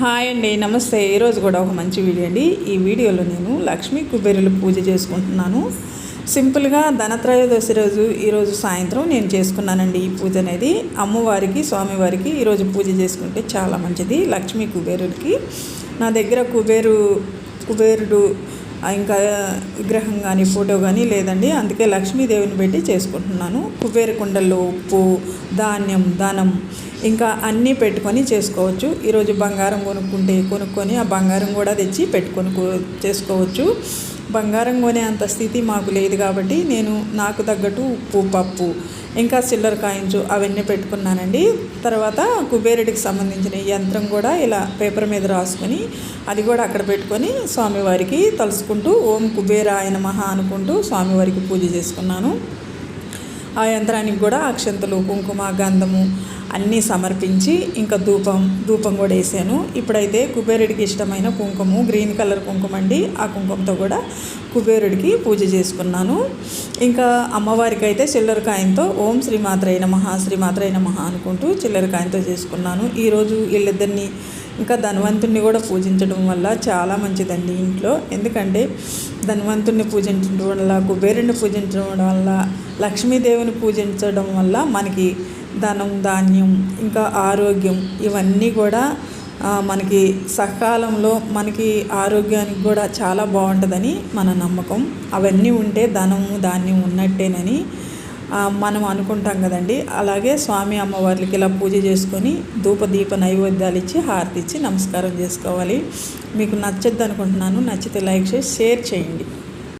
Hi అండి నమస్తే. ఈరోజు కూడా ఒక మంచి వీడియో అండి. ఈ వీడియోలో నేను లక్ష్మీ కుబేరులు పూజ చేసుకుంటున్నాను. సింపుల్గా ధనత్రయోదశి రోజు ఈరోజు సాయంత్రం నేను చేసుకున్నానండి ఈ పూజ అనేది. అమ్మవారికి స్వామివారికి ఈరోజు పూజ చేసుకుంటే చాలా మంచిది లక్ష్మీ కుబేరుడికి. నా దగ్గర కుబేరు కుబేరుడు ఇంకా విగ్రహం కానీ ఫోటో కానీ లేదండి. అందుకే లక్ష్మీదేవిని పెట్టి చేసుకుంటున్నాను. కుబేర కుండల్లో ఉప్పు ధాన్యం ధనం ఇంకా అన్నీ పెట్టుకొని చేసుకోవచ్చు. ఈరోజు బంగారం కొనుక్కుంటే కొనుక్కొని ఆ బంగారం కూడా తెచ్చి పెట్టుకొని చేసుకోవచ్చు. బంగారం కొనే అంత స్థితి మాకు లేదు కాబట్టి నేను నాకు తగ్గట్టు ఉప్పు పప్పు ఇంకా చిల్లర కాయించు అవన్నీ పెట్టుకున్నానండి. తర్వాత కుబేరుడికి సంబంధించిన యంత్రం కూడా ఇలా పేపర్ మీద రాసుకొని అది కూడా అక్కడ పెట్టుకొని స్వామివారికి తలుసుకుంటూ ఓం కుబేరాయన మహా అనుకుంటూ స్వామివారికి పూజ చేసుకున్నాను. ఆ యంత్రానికి కూడా అక్షంతలు కుంకుమ గంధము అన్నీ సమర్పించి ఇంకా ధూపం ధూపం కూడా వేసాను. ఇప్పుడైతే కుబేరుడికి ఇష్టమైన కుంకుమ గ్రీన్ కలర్ కుంకుమ అండి ఆ కుంకుమతో కూడా కుబేరుడికి పూజ చేసుకున్నాను. ఇంకా అమ్మవారికి అయితే చిల్లరకాయంతో ఓం శ్రీమాత్రైన మహా శ్రీమాత్రైన మహా అనుకుంటూ చిల్లరకాయంతో చేసుకున్నాను. ఈరోజు వీళ్ళిద్దరిని ఇంకా ధనవంతుణ్ణి కూడా పూజించడం వల్ల చాలా మంచిదండి ఇంట్లో. ఎందుకంటే ధనవంతుణ్ణి పూజించడం వల్ల కుబేరుని పూజించడం వల్ల లక్ష్మీదేవిని పూజించడం వల్ల మనకి ధనం ధాన్యం ఇంకా ఆరోగ్యం ఇవన్నీ కూడా మనకి సకాలంలో మనకి ఆరోగ్యానికి కూడా చాలా బాగుంటుందని మన నమ్మకం. అవన్నీ ఉంటే ధనము ధాన్యం ఉన్నట్టేనని మనం అనుకుంటాం కదండి. అలాగే స్వామి అమ్మవార్లకి ఇలా పూజ చేసుకొని ధూపదీప నైవేద్యాలు ఇచ్చి హారతి ఇచ్చి నమస్కారం చేసుకోవాలి. మీకు నచ్చద్దు అనుకుంటున్నాను నచ్చితే లైక్ చేసి షేర్ చేయండి.